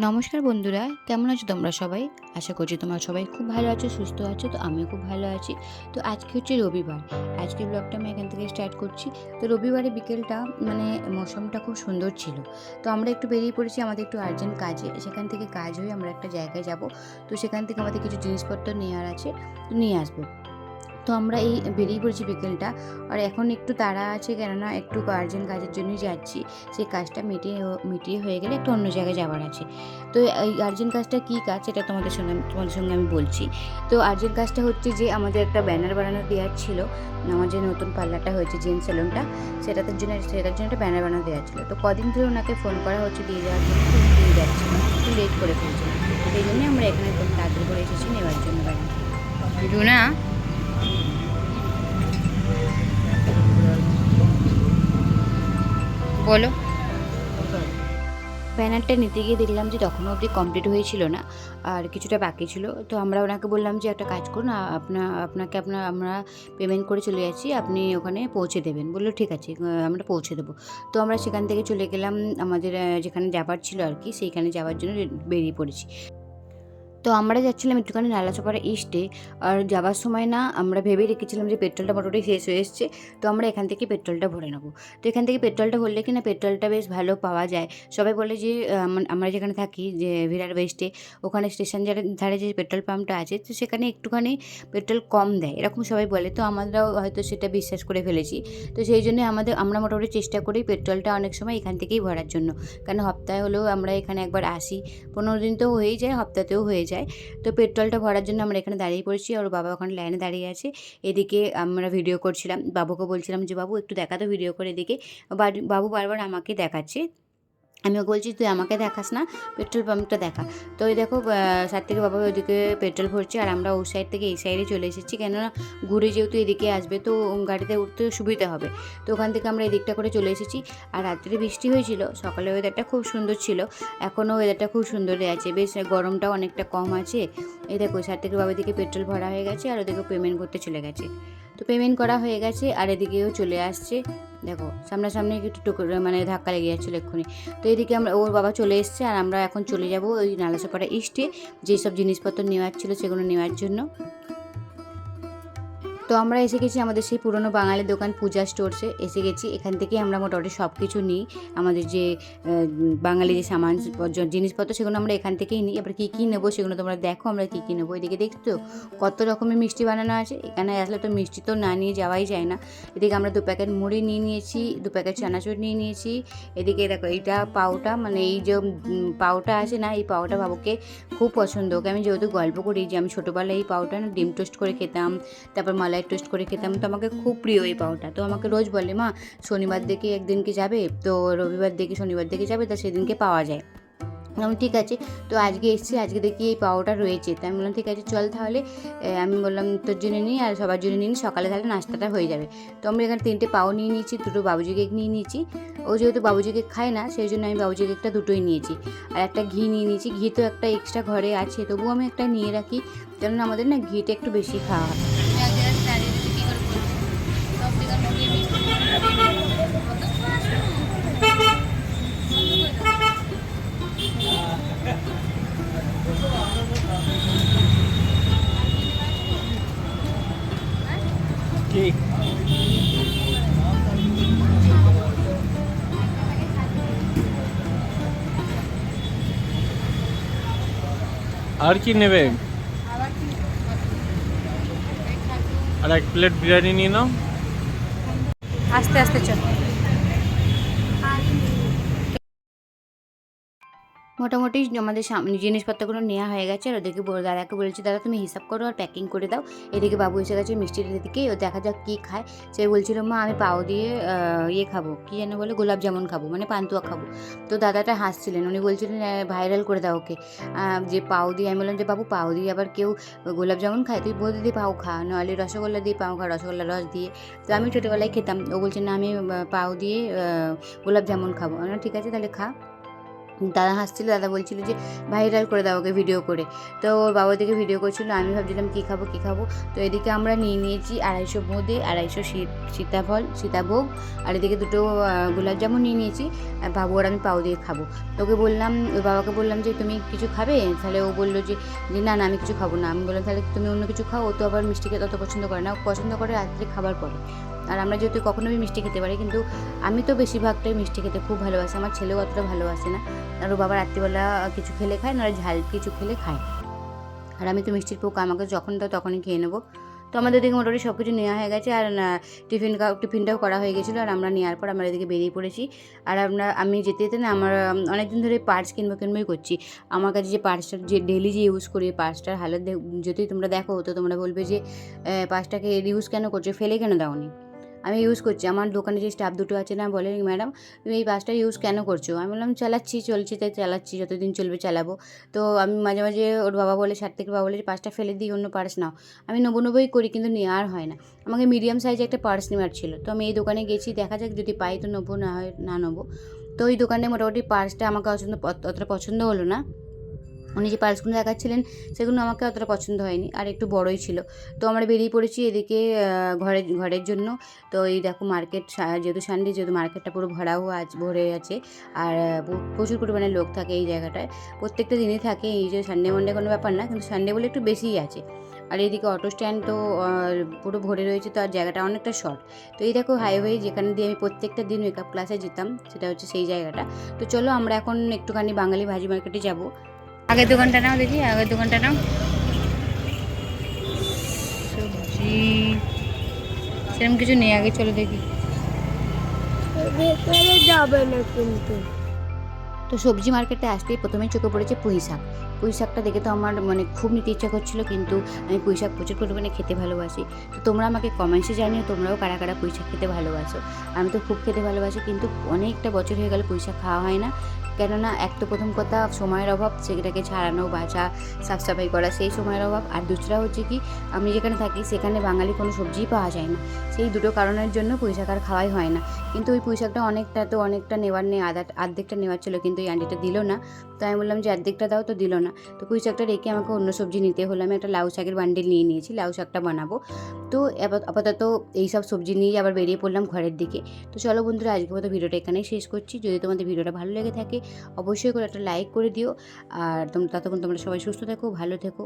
নমস্কার বন্ধুরা, কেমন আছো তোমরা সবাই? আশা করছি তোমরা সবাই খুব ভালো আছো, সুস্থ আছো, তো আমিও খুব ভালো আছি। তো আজকে হচ্ছে রবিবার। আজকে ব্লগটা আমি এখান থেকে স্টার্ট করছি। তো রবিবারে বিকেলটা মানে মৌসুমটা খুব সুন্দর ছিল। তো আমরা একটু বেরিয়ে পড়েছি আমাদের একটু আর্জেন্ট কাজে। সেখান থেকে কাজ হয়ে আমরা একটা জায়গায় যাব। তো সেখান থেকে আমাদের কিছু জিনিসপত্র নেওয়ার আছে তো নিয়ে আসব। তো আমরা এই বেরিয়ে পড়েছি বিকেলটা। আর এখন একটু তাড়া আছে কেননা একটু আর্জেন্ট কাজের জন্যই যাচ্ছি। সেই কাজটা মিটিয়ে মিটিয়ে হয়ে গেলে একটু অন্য জায়গায় যাওয়ার আছে। তো এই আর্জেন্ট কাজটা কী কাজ সেটা তোমাদের সঙ্গে তোমাদের সঙ্গে আমি বলছি। তো আর্জেন্ট কাজটা হচ্ছে যে আমাদের একটা ব্যানার বানানো দেওয়ার ছিল। আমার যে নতুন পার্লারটা হয়েছে জেন সেলুনটা সেটার জন্য সেটার জন্য একটা ব্যানার বানানো দেওয়ার ছিল। তো কদিন ধরে ওনাকে ফোন করা হচ্ছে দিয়ে যাওয়ার জন্য। দিয়ে যাচ্ছে একটু লেট করে ফেলছে। সেই জন্যই আমরা এখানে তাড়াতাড়ি করে এসেছি নেওয়ার জন্য ব্যানার রুনা? বলো। ব্যানারটা নিতে গিয়ে দেখলাম যে তখনও অবধি কমপ্লিট হয়েছিল না আর কিছুটা বাকি ছিল। তো আমরা ওনাকে বললাম যে একটা কাজ করুন আপনা আপনাকে আপনার আমরা পেমেন্ট করে চলে যাচ্ছি আপনি ওখানে পৌঁছে দেবেন। বলল ঠিক আছে আমরা পৌঁছে দেবো। তো আমরা সেখান থেকে চলে গেলাম আমাদের যেখানে যাবার ছিল আর কি সেইখানে যাওয়ার জন্য বেরিয়ে পড়েছি। তো আমরা যাচ্ছিলাম একটুখানি নালাচোপাড়া ইস্টে আর যাওয়ার সময় না আমরা ভেবে রেখেছিলাম যে পেট্রোলটা মোটামুটি শেষ হয়ে এসছে, তো আমরা এখান থেকে পেট্রোলটা ভরে নেব। তো এখান থেকে পেট্রোলটা ভরলে কি না পেট্রোলটা বেশ ভালো পাওয়া যায়। সবাই বলে যে আমরা যেখানে থাকি, যে ভিরার ওয়েস্টে ওখানে স্টেশন ধারে যে পেট্রোল পাম্পটা আছে, তো সেখানে একটুখানি পেট্রোল কম দেয়। এরকম সবাই বলে, তো আমরাও হয়তো সেটা বিশ্বাস করে ফেলেছি। তো সেই জন্য আমাদের, আমরা মোটামুটি চেষ্টা করি পেট্রোলটা অনেক সময় এখান থেকেই ভরার জন্য। কারণ সপ্তাহে হলেও আমরা এখানে একবার আসি। পনেরো দিন তো হয়েই যায়, সপ্তাহতেও হয়ে যায়। তো পেট্রোলটা ভরার জন্য আমরা এখানে দাঁড়িয়ে পড়েছি আর বাবা ওখানে লাইনে দাঁড়িয়ে আছে। এদিকে আমরা ভিডিও করছিলাম, বাবুকে বলছিলাম যে, বাবু, একটু দেখা তো ভিডিও করে এদিকে। বাবু বারবার আমাকে দেখাচ্ছে। আমি বলছি, তুই আমাকে দেখাস না, পেট্রোল পাম্পটা দেখা। তো ওই দেখো থেকে বাবা ওইদিকে পেট্রোল ভরছে আর আমরা ওই সাইড থেকে এই সাইডে চলে এসেছি। কেননা ঘুরে যেহেতু এদিকে আসবে, তো গাড়িতে উঠতে সুবিধা হবে। তো ওখান থেকে আমরা এদিকটা করে চলে এসেছি। আর রাত্রে বৃষ্টি হয়েছিল, সকালে ওয়েদারটা খুব সুন্দর ছিল। এখনও ওয়েদারটা খুব সুন্দরই আছে। বেশ, গরমটাও অনেকটা কম আছে। এই দেখো থেকে বাবা দিকে পেট্রোল ভরা হয়ে গেছে আর ওদিকে পেমেন্ট করতে চলে গেছে। তো পেমেন্ট করা হয়ে গেছে আর এদিকেও চলে আসছে। দেখো, সামনাসামনি একটু টুকরো মানে ধাক্কা লেগে যাচ্ছিল এক্ষুনি। তো এদিকে আমরা, ওর বাবা চলে এসছে আর আমরা এখন চলে যাব ওই নালাসোপাড়া ইস্টে যেসব জিনিসপত্র নেওয়ার ছিল সেগুলো নেওয়ার জন্য। তো আমরা এসে গেছি আমাদের সেই পুরনো বাঙালি দোকান পূজা স্টোরসে। এসে গেছি, এখান থেকেই আমরা মোটামুটি সব কিছু নিই। আমাদের যে বাঙালি যে সামান জিনিসপত্র সেগুলো আমরা এখান থেকেই নিই। এবার কী কী নেব সেগুলো তোমরা দেখো, আমরা কী কী নেব এদিকে দেখছ? কত রকমের মিষ্টি বানানো আছে। এখানে আসলে তো মিষ্টি তো না নিয়ে যাওয়াই যায় না। এদিকে আমরা দু প্যাকেট মুড়ি নিয়ে নিয়েছি, দু প্যাকেট চানাচুর নিয়ে নিয়েছি। এদিকে দেখো এইটা পাউটা মানে এই যে পাউটা আছে না, এই পাউটা বাবুকে খুব পছন্দ। ওকে আমি যেহেতু গল্প করি যে আমি ছোটোবেলায় এই পাউটা ডিম টোস্ট করে খেতাম, তারপর মালাই টোস্ট করে খেতাম। তো আমাকে খুব প্রিয় এই পাউটা তো আমাকে রোজ বলে, মা, শনিবার দেখে একদিন কি যাবে? তো রবিবার দেখে, শনিবার দেখে যাবে, তো সেদিনকে পাওয়া যায়। আমি ঠিক আছে। তো আজকে এসেছি, আজকে দেখি এই পাওয়াটা রয়েছে। তো আমি বললাম, ঠিক আছে, চল তাহলে। আমি বললাম, তোর জন্য নিই আর সবার জন্য নিই, সকালে তাহলে নাস্তাটা হয়ে যাবে। তো আমরা এখানে তিনটে পাও নিয়ে নিয়েছি, দুটো বাবুজি কেক নিয়ে নিয়েছি। ও যেহেতু বাবুজি কেক খায় না, সেই জন্য আমি বাবুজি কেকটা দুটোই নিয়েছি। আর একটা ঘি নিয়ে নিয়েছি। ঘি তো একটা এক্সট্রা ঘরে আছে, তবুও আমি একটা নিয়ে রাখি। কেননা আমাদের না ঘিটা একটু বেশি খাওয়া হয়। আর কি নেবে? আর এক প্লেট বিরিয়ানি নিয়ে নাও। আস্তে আস্তে চল। মোটামুটি আমাদের সামনে জিনিসপত্রগুলো নেওয়া হয়ে গেছে আর ওদেরকে দাদাকে বলেছি, দাদা, তুমি হিসাব করো আর প্যাকিং করে দাও। এদিকে বাবু এসে গেছে মিষ্টির দিকে, ও দেখা যাক কী খায়। সে বলছিল, মা, আমি পাও দিয়ে ইয়ে খাব, কী যেন বলে, গোলাপ জামুন খাব মানে পান্তুয়া খাব। তো দাদাটা হাসছিলেন, উনি বলছিলেন ভাইরাল করে দাও ওকে। যে পাও দিয়ে, আমি বললাম যে, বাবু, পাও দিয়ে আবার কেউ গোলাপ জামুন খায়? তুই বলতে দিয়ে পাও খা নাহলে রসগোল্লা দিয়ে পাও খা, রসগোল্লা রস দিয়ে। তো আমি ছোটোবেলায় খেতাম, ও বলছে, না, আমি পাও দিয়ে গোলাপ জামুন খাব। ঠিক আছে, তাহলে খা। দাদা হাসছিল, দাদা বলছিল যে, ভাইরাল করে দাও ওকে ভিডিও করে। তো ওর বাবা দিকে ভিডিও করছিল, আমি ভাবছিলাম কী খাব কী খাব। তো এদিকে আমরা নিয়ে নিয়েছি আড়াইশো বোঁদে আড়াইশো সীতাফল, সীতাভোগ। আর এদিকে দুটো গোলাপ জামুন নিয়ে নিয়েছি। বাবু আর আমি পাও দিয়ে খাব। তো ওকে বললাম, ওর বাবাকে বললাম যে, তুমি কিছু খাবে? তাহলে ও বলল যে যে, না না, আমি কিছু খাব না। আমি বললাম, তাহলে তুমি অন্য কিছু খাও। ও তো আবার মিষ্টি খেতে অত পছন্দ করে না। ও পছন্দ করে রাত্রে খাবার পরে। আর আমরা যেহেতু কখনোই মিষ্টি খেতে পারি, কিন্তু আমি তো বেশিরভাগটাই মিষ্টি খেতে খুব ভালোবাসি। আমার ছেলেও অতটা ভালোবাসে না। আর বাবা রাত্রিবেলা কিছু খেলে খায় না ঝাল কিছু খেলে খায়। আর আমি তো মিষ্টির পোকা, আমাকে যখন দাও তখনই খেয়ে নেব। তো আমাদের দিকে মোটামুটি সব কিছু নেওয়া হয়ে গেছে, আর টিফিন টিফিনটাও করা হয়ে গেছিল, আর আমরা নেওয়ার পর আমরা এদিকে বেরিয়ে পড়েছি। আর আমরা, আমি যেতে যেতে না, আমার অনেক দিন ধরে পার্স কিনবো কিনবোই করছি। আমার কাছে যে পার্সটা যে ডেলি যে ইউজ করি পার্সটার হালত যদি তোমরা দেখো, তো তোমরা বলবে যে পার্সটাকে ইউজ কেন করছ, ফেলে কেন দাওনি? আমি ইউজ করছি। আমার দোকানে যে স্টাফ দুটো আছে না, বলে ম্যাডাম তুমি এই বাসটা ইউজ কেন করছ? আমি বললাম, চালাচ্ছি, চলছে তাই চালাচ্ছি, যতদিন চলবে চালাবো। তো আমি মাঝে মাঝে ওর বাবা বলে সার থেকে বাবা বলে, যে পার্সটা ফেলে দিই, অন্য পার্স নাও। আমি নেব নেবোই করি, কিন্তু নেওয়ার হয় না। আমাকে মিডিয়াম সাইজে একটা পার্স নেওয়ার ছিল। তো আমি এই দোকানে গেছি, দেখা যাক যদি পাই তো নেব না হয় না নেব তো ওই দোকানে মোটামুটি পার্সটা আমাকে অতটা পছন্দ হলো না। উনি যে পার্সগুলো দেখাচ্ছিলেন, সেগুলো আমাকে অতটা পছন্দ হয়নি, আর একটু বড়ই ছিল। তো আমরা বেরিয়ে পড়েছি এদিকে ঘরের ঘরের জন্য। তো এই দেখো মার্কেট যেহেতু সানডে যেহেতু মার্কেটটা পুরো ভরাও আছে ভরে আছে। আর প্রচুর পরিমাণে লোক থাকে এই জায়গাটায়। প্রত্যেকটা দিনই থাকে, এই যে সানডে মানডে কোনো ব্যাপার না, কিন্তু সানডে বলে একটু বেশিই আছে। আর এইদিকে অটো স্ট্যান্ড তো পুরো ভরে রয়েছে, তো আর জায়গাটা অনেকটা শর্ট তো এই দেখো হাইওয়ে যেখানে দিয়ে আমি প্রত্যেকটা দিন মেকআপ ক্লাসে যেতাম, সেটা হচ্ছে সেই জায়গাটা। তো চলো আমরা এখন একটুখানি বাঙালি ভাজি মার্কেটে যাব। আগের দোকানটা নাও দেখি আগের দোকানটা নাও। সবজি। সেরকম কিছু নেই আগে চলে দেখি। যাবে না কিন্তু। তো সবজি মার্কেটে আসতেই প্রথমে চোখে পড়েছে পুঁই শাক। পুঁই শাকটা দেখে তো আমার মানে খুব নিতে ইচ্ছা করছিল, কিন্তু আমি পুঁই শাক প্রচুর পরিমাণে খেতে ভালোবাসি। তো তোমরা আমাকে কমেন্টসে জানিও তোমরাও কারা কারা পুঁই শাক খেতে ভালোবাসো। আমি তো খুব খেতে ভালোবাসি, কিন্তু অনেকটা বছর হয়ে গেল পুঁই শাক খাওয়া হয় না। কেননা এক তো প্রথম কথা সময়ের অভাব, সেটাকে ছাড়ানো, বাছা সাফ সাফাই করা, সেই সময়ের অভাব। আর দুসরা হচ্ছে কি, আমি যেখানে থাকি, সেখানে বাঙালি কোনো সবজিই পাওয়া যায় না। সেই দুটো কারণের জন্য পুঁই শাক আর খাওয়াই হয় না। কিন্তু ওই পুঁই শাকটা অনেকটা তো অনেকটা নেওয়ার নেই আধা আর্ধেকটা নেওয়ার ছিল, কিন্তু এই আন্টিটা দিল না। তো আমি বললাম যে অর্ধেকটা দাও তো দিল না। তো পুঁই শাকটা রেখে আমাকে অন্য সবজি নিতে হলো। আমি একটা লাউ শাকের বান্ডিল নিয়ে নিয়েছি, লাউ শাকটা বানাবো। তো আপাতত এই সব সবজি নিয়ে আবার বেরিয়ে পড়লাম ঘরের দিকে। তো চলো বন্ধুরা আজকে মতো ভিডিওটা এখানেই শেষ করছি। যদি তোমাদের ভিডিওটা ভালো লেগে থাকে, অবশ্যই করে একটা লাইক করে দিও। আর তোমরা ততক্ষণ তোমরা সবাই সুস্থ থেকো, ভালো থেকো।